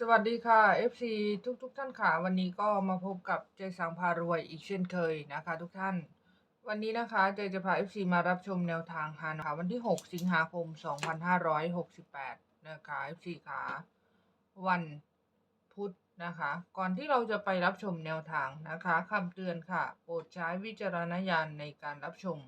สวัสดีค่ะ FC ทุกทุกๆท่านค่ะ วันนี้ก็มาพบกับเจสังพารวยอีกเช่นเคยนะคะ ทุกท่าน วันนี้นะคะเจจะพา FC มารับชมแนวทางฮานอยค่ะวันที่ 6 สิงหาคม 2568 นะคะ FC ค่ะวันพุธนะคะ ก่อนที่เราจะไปรับชมแนวทางนะคะคำเตือนค่ะ โปรดใช้วิจารณญาณในการรับชม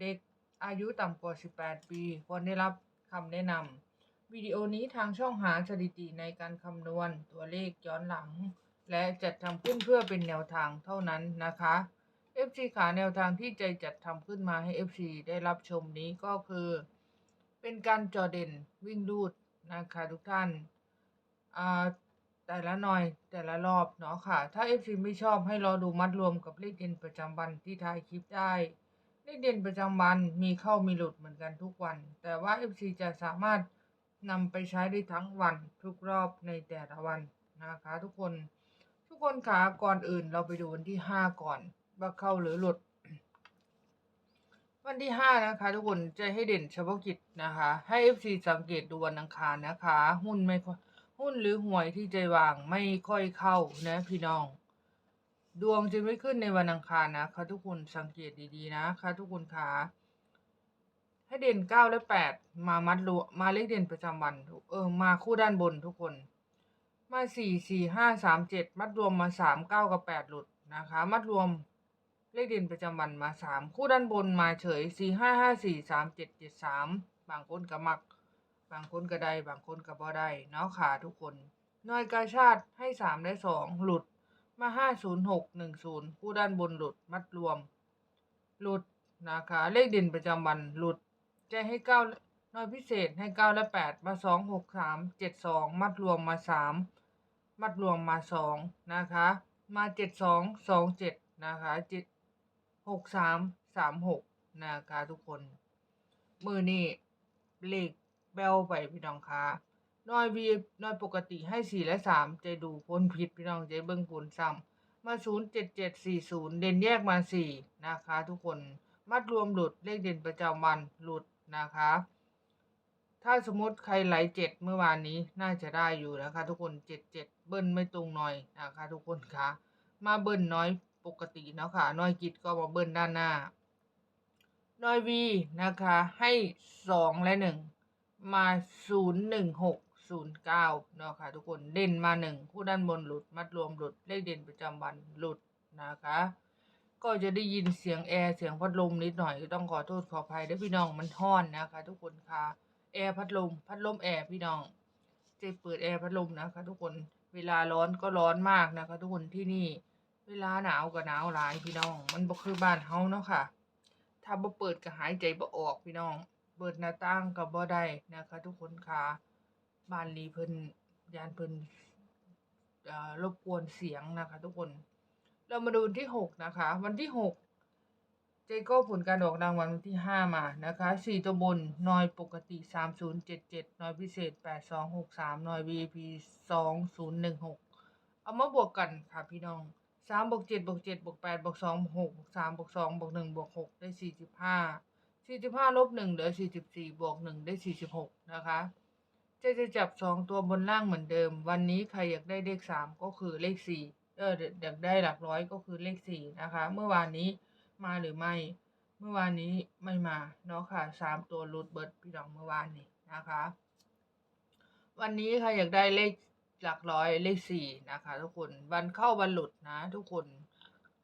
เด็กอายุต่ำกว่า 18 ปีควรได้รับคำแนะนำ วิดีโอนี้ทางช่องหาสถิติในการคำนวณตัวเลขย้อนหลัง และจัดทำขึ้นเพื่อเป็นแนวทางเท่านั้นนะคะ FC ขาแนวทางที่ใจจัดทำขึ้นมาให้ FC ได้รับชมนี้ก็คือ เป็นการจอเด่นวิ่งรูดนะคะทุกท่านอ่าแต่ละหน่อยแต่ละรอบเนาะค่ะ ถ้า FC ไม่ชอบให้รอดูมัดรวมกับเลขเด่นประจำวันที่ท้ายคลิปได้เลขเด่นประจำวันมีเข้ามีหลุดเหมือนกันทุกวัน แต่ว่า FC จะสามารถ นำไปใช้ได้ทั้งวันทุกรอบในแต่ละวันนะคะทุกคน ทุกคนขาก่อนอื่นเราไปดูวันที่ห้าก่อน ว่าเข้าหรือหลุด วันที่ห้านะคะ ทุกคนจะให้เด่นเฉพาะกิจนะคะ ให้ FC สังเกตดูวันอังคารนะคะ หุ้นไม่หุ้นหรือหวยที่ใจวางไม่ค่อยเข้านะพี่น้อง ดวงจะไม่ขึ้นในวันอังคารนะคะทุกคนสังเกตดีๆนะคะทุกคนขา ให้เด่นเก้าและแปดมามัดรวมมาเลขเด่นประจำวันทุกเออมาคู่ด้านบนทุกคน มาสี่สี่ห้าสามเจ็ดมัดรวมมาสามเก้ากับแปดหลุดนะคะ มัดรวมเลขเด่นประจำวันมาสามคู่ด้านบนมาเฉยสี่ห้าห้าสี่สามเจ็ดเจ็ดสามบางคนก็มัก บางคนก็ได้บางคนก็บ่ได้เนาะค่ะทุกคนน่วยกาชาติให้สามและสองหลุดมาห้าศูนย์หกหนึ่งศูนย์ผู้ด้านบนหลุดมัดรวม หลุดนะคะเลขเด่นประจำวันหลุด จให้เก้าน่วยพิเศษให้เก้าและแปดมาสองหกสามเจ็ดสองมัดรวมมาสามมัดรวมมาสองนะคะ มาเจ็ดสองสองเจ็ดนะคะเจ็ดหกสามสามหกนะคะทุกคน มือนี่เลขแบลไปพี่น้องคะน้อยวีน้อยปกติให้สี่และสามใจดูพ้นผิดพี่น้องใจเบิ้งผลซ้ำมาศูนย์เจ็ดเจ็ดสี่ศูนย์เด่นแยกมาสี่นะคะ ทุกคนมัดรวมหลุดเลขเด่นประจำวันหลุด นะคะถ้าสมมติใครไหลเจ็ดเมื่อวานนี้น่าจะได้อยู่นะคะทุกคนเจ็ดเจ็ดเบิ้ลไม่ตรงหน่อยนะคะทุกคนคะมาเบิ้ลน้อยปกติเนาะค่ะน้อยกิจก็มาเบิ้ลด้านหน้า น้อยวีนะคะให้สองและหนึ่งมาศูนย์หนึ่งหกศูนย์เก้าเนาะค่ะทุกคนเด่นมาหนึ่งคู่ด้านบนหลุดมัดรวมหลุดเลขเด่นประจำวันหลุดนะคะ ก็จะได้ยินเสียงแอร์เสียงพัดลมนิดหน่อยต้องขอโทษขออภัยด้วยพี่น้องมันห้อนนะคะ ทุกคนค่ะแอร์พัดลม พัดลมแอร์พี่น้องเจะเปิดแอร์พัดลมนะคะ ทุกคนเวลาร้อนก็ร้อนมากนะคะ ทุกคนที่นี่ เวลาหนาวก็หนาวหลายพี่น้อง มันบ่คือบ้านเฮาเนาะค่ะ ถ้าบ่เปิดก็หายใจบ่ออกพี่น้องเปิดหน้าต่างก็บ่ได้นะคะ ทุกคนค่ะบ้านนี้เพิ่นยานเพิ่นอ่อรบกวนเสียงนะคะ ทุกคน เรามาดูวันที่ 6 นะคะ วันที่ 6 เจโก้ผลการออกรางวัลวันที่ 5 มานะคะ4ตัวบนนอยปกติ 3077นอยพิเศษ 8263นอย VIP 2016 เอามาบวกกันค่ะพี่น้อง3บวก7บวก7บวก8บวก2บวก6บวก3บวก2บวก1บวก6ได้ 45 45ลบ1เหลือ 44 บวก 1 ได้ 46 นะคะ จะจะจับ 2 ตัวบนล่างเหมือนเดิม วันนี้ใครอยากได้เลข 3 ก็คือเลข 4 ก็อยากได้หลักร้อยก็คือเลขสี่นะคะ เมื่อวานนี้มาหรือไม่ เมื่อวานนี้ไม่มาเนาะค่ะสามตัวรูดเบิร์ดพี่น้องเมื่อวานนี้นะคะ วันนี้ค่ะอยากได้เลขหลักร้อยเลขสี่นะคะ ทุกคนวันเข้าวันหลุดนะทุกคน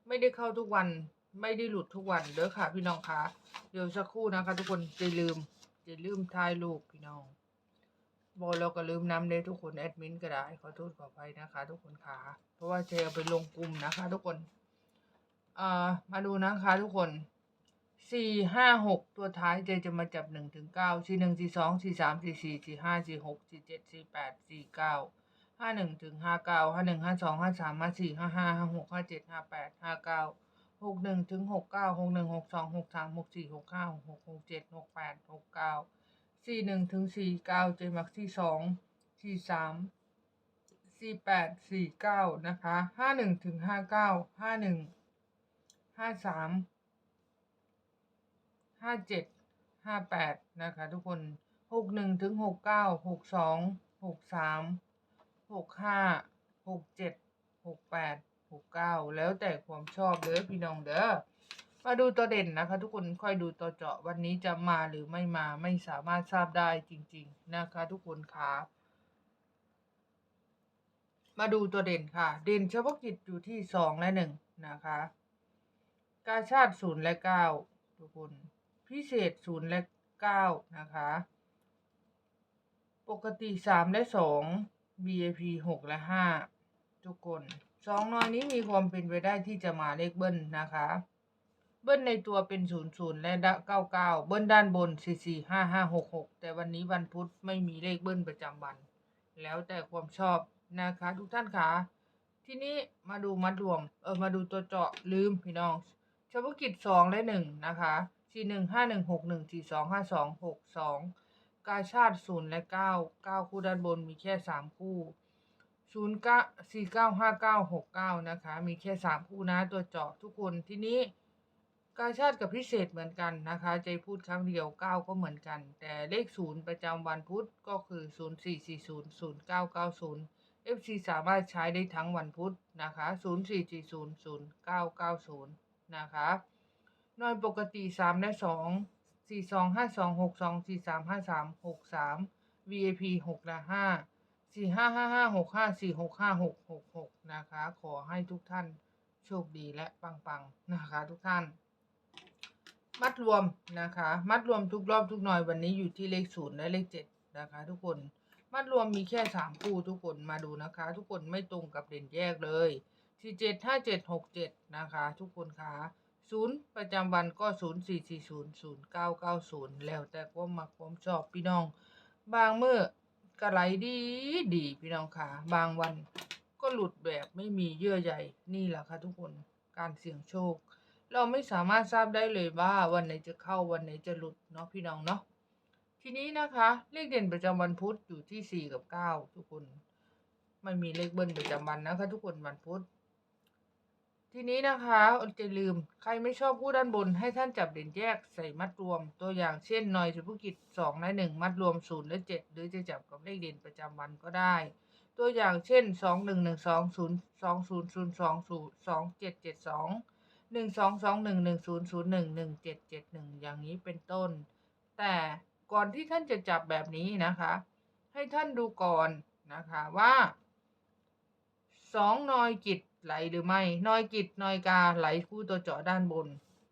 ไม่ได้เข้าทุกวันไม่ได้หลุดทุกวันเด้อค่ะ พี่น้องคะเดี๋ยวสักครู่นะคะ ทุกคนจะลืมจะลืมทายลูกพี่น้อง โบเราก็ลืมน้ำเลยทุกคนแอดมินก็ได้ขอโทษขออภัยนะคะ ทุกคนค่ะ เพราะว่าเจเอไปลงกลุ่มนะคะ ทุกคนเอ่อมาดูนะคะ ทุกคนสี่ห้าหกตัวท้ายเจจะมาจับหนึ่งถึงเก้าสี่หนึ่งสี่สองสี่สามสี่สี่สี่ห้าสี่หกสี่เจ็ดสี่แปดสี่เก้าห้าหนึ่งถึงห้าเก้าห้าหนึ่งห้าสองห้าสามห้าสี่ห้าห้าห้าหกห้าเจ็ดห้าแปดห้าเก้าหกหนึ่งถึงหกเก้าหกหนึ่งหกสองหกสามหกสี่หกห้าหกหกหกเจ็ดหกแปดหกเก้า สี่หนึ่งถึงสี่เก้าเจมักที่สองสี่สามสี่แปดสี่เก้านะคะห้าหนึ่งถึงห้าเก้าห้าหนึ่งห้าสามห้าเจ็ดห้าแปดนะคะทุกคนหกหนึ่งถึงหกเก้าหกสองหกสามหกห้าหกเจ็ดหกแปดหกเก้าแล้วแต่ความชอบเด้อพี่น้องเด้อ มาดูตัวเด่นนะคะ ทุกคนค่อยดูตัวเจาะวันนี้จะมาหรือไม่มาไม่สามารถทราบได้จริง ๆ นะคะ ทุกคนค่ะมาดูตัวเด่นค่ะ เด่นเฉพาะกิจอยู่ที่สองและหนึ่งนะคะกาชาติศูนย์และเก้าทุกคนพิเศษศูนย์และเก้านะคะ ปกติสามและสอง VIP หกและห้าทุกคนสองน้อยนี้มีความเป็นไปได้ที่จะมาเลขเบิ้ลนะคะ บิ้ลในตัวเป็นศูนย์ศูนย์และเก้าเก้าเบิ้ลด้านบนสี่สี่ห้าห้าหกหกแต่วันนี้วันพุธไม่มีเลขเบิ้ลประจำวัน แล้วแต่ความชอบนะคะทุกท่านคะทีนี้มาดูมัดรวมเออมาดูตัวเจาะลืมพี่น้องเฉพาะกิจสองและหนึ่งนะคะสี่หนึ่งห้าหนึ่งหกหนึ่งสี่สองห้าสองหกสองกาชาติศูนย์และเก้าเก้าคู่ด้านบนมีแค่สามคู่ศูนย์เก้าสี่เก้าห้าเก้าหกเก้านะคะ มีแค่สามคู่นะตัวเจาะทุกคนทีนี้ กาชาติกับพิเศษเหมือนกันนะคะ ใจพูดครั้งเดียวเก้าก็เหมือนกัน แต่เลขศูนย์ประจำวันพุธก็คือศูนย์สี่สี่ศูนย์ศูนย์เก้าเก้าศูนย์ FC สามารถใช้ได้ทั้งวันพุธนะคะ 04400990 นะคะนอนปกติ 3 และ 2 425262 4353 63 VIP 6 และ 5 455565 465666นะคะ ขอให้ทุกท่านโชคดีและปังๆ นะคะทุกท่าน มัดรวมนะคะ มัดรวมทุกรอบทุกหน่อยวันนี้อยู่ที่เลขศูนย์และเลขเจ็ดนะคะ ทุกคน มัดรวมมีแค่สามคู่ทุกคนมาดูนะคะ ทุกคนไม่ตรงกับเด่นแยกเลยสี่เจ็ดห้าเจ็ดหกเจ็ดนะคะ ทุกคนคะศูนย์ประจำวันก็ศูนย์สี่สี่ศูนย์ศูนย์เก้าเก้าศูนย์แล้วแต่ความมักความชอบพี่น้อง บางเมื่อกระไรดีดีพี่น้องค่ะ บางวันก็หลุดแบบไม่มีเยื่อใยนี่แหละค่ะทุกคนการเสี่ยงโชค เราไม่สามารถทราบได้เลยว่าวันไหนจะเข้าวันไหนจะหลุดเนาะพี่น้องเนาะทีนี้นะคะ เลขเด่นประจำวันพุธอยู่ที่สี่กับเก้าทุกคนไม่มีเลขเบิ้ลประจำวันนะคะ ทุกคนวันพุธทีนี้นะคะจะลืมใครไม่ชอบคู่ด้านบน ให้ท่านจับเด่นแยกใส่มัดรวม ตัวอย่างเช่นหน่อยเฉพาะกิจสองและหนึ่งมัดรวมศูนย์และเจ็ดหรือจะจับกับเลขเด่นประจำวันก็ได้ ตัวอย่างเช่นสองหนึ่งหนึ่งสองศูนย์สองศูนย์ศูนย์สองศูนย์สองเจ็ดเจ็ดสอง หนึ่งสองสองหนึ่งหนึ่งศูนย์ศูนย์หนึ่งหนึ่งเจ็ดเจ็ดหนึ่งอย่างนี้เป็นต้น แต่ก่อนที่ท่านจะจับแบบนี้นะคะ ให้ท่านดูก่อนนะคะว่าสองนอยกิจไหลหรือไม่นอยกิจนอยกาไหลคู่ตัวเจาะด้านบน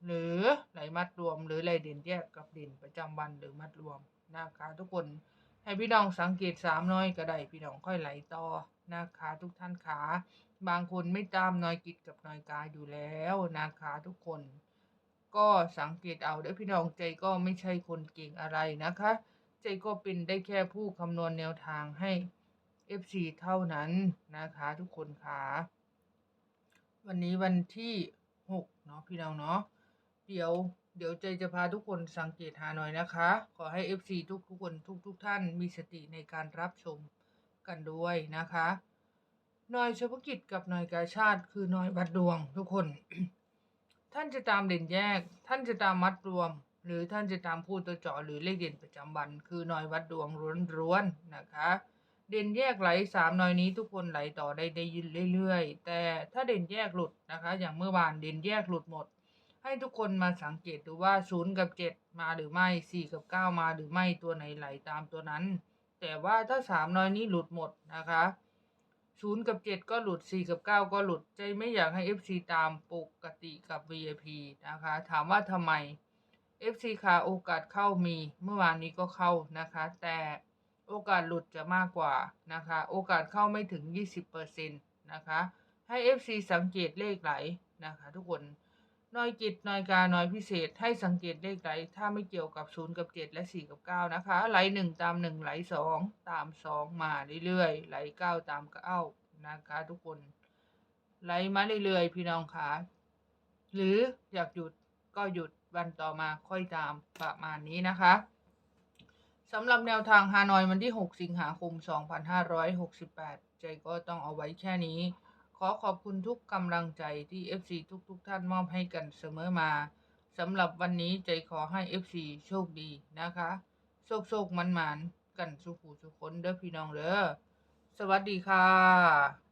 หรือไหลมัดรวม หรือไหลเด่นแยกกับเด่นประจำวันหรือมัดรวมนะคะทุกคนให้พี่น้องสังเกตสามน้อยก็ได้พี่น้องค่อยไหลต่อนะคะทุกท่านขา บางคนไม่ตามนอยกิจกับนอยกายอยู่แล้วนะคะทุกคน ก็สังเกตเอาเด้พี่น้องใจก็ไม่ใช่คนเก่งอะไรนะคะ ใจก็เป็นได้แค่ผู้คำนวณแนวทางให้ FC เท่านั้นนะคะทุกคนค่ะวันนี้วันที่6เนาะพี่น้องเนาะเดี๋ยวเดี๋ยวใจจะพาทุกคนสังเกตหาหน่อยนะคะ ขอให้ FC ทุกทุกคนทุกทุกท่านมีสติในการรับชมกันด้วยนะคะ น่อยเฉพาะกิจกับน่อยกาชาติ คือน่อยบัดดวงทุกคน ท่านจะตามเด่นแยก ท่านจะตามมัดรวม หรือท่านจะตามผู้ตัวเจาะหรือเลขเด่นประจำวัน คือน่อยวัดดวงร้วนๆนะคะ เด่นแยกไหลสามนอยนี้ทุกคนไหลต่อได้ได้ยินเรื่อยๆ แต่ถ้าเด่นแยกหลุดนะคะ อย่างเมื่อวานเด่นแยกหลุดหมด ให้ทุกคนมาสังเกตดูว่าศูนย์กับเจ็ดมาหรือไม่สี่กับเก้ามาหรือไม่ตัวไหนไหลตามตัวนั้น แต่ว่าถ้าสามนอยนี้หลุดหมดนะคะ ศูนย์กับเจ็ดก็หลุดสี่กับเก้าก็หลุด ใจไม่อยากให้ FC ตามปกติกับ VIP นะคะ ถามว่าทำไม FC ขาโอกาสเข้ามี เมื่อวานนี้ก็เข้านะคะ แต่โอกาสหลุดจะมากกว่านะคะ โอกาสเข้าไม่ถึง 20%นะคะ ให้ FC สังเกตเลขไหลนะคะ ทุกคน น้อยกิจน้อยกาน้อยพิเศษให้สังเกตเลขไหลถ้าไม่เกี่ยวกับ0กับ7และ4กับ9นะคะไหล1ตาม1ไหล2ตาม 2 มาเรื่อยๆไหล9ตาม9นะคะทุกคนไหลมาเรื่อยๆพี่น้องคะหรืออยากหยุดก็หยุดวันต่อมาค่อยตามประมาณนี้นะคะสำหรับแนวทางฮานอยวันที่ 6 สิงหาคม 2568 ใจก็ต้องเอาไว้แค่นี้ ขอขอบคุณทุกกำลังใจที่ FC ทุกๆทท่านมอบให้กันเสมอมาสำหรับวันนี้ใจขอให้ FC โชคดีนะคะ โชคโชคมันมันกันสุขุสุขคนเด้อพี่น้องเด้อสวัสดีค่ะ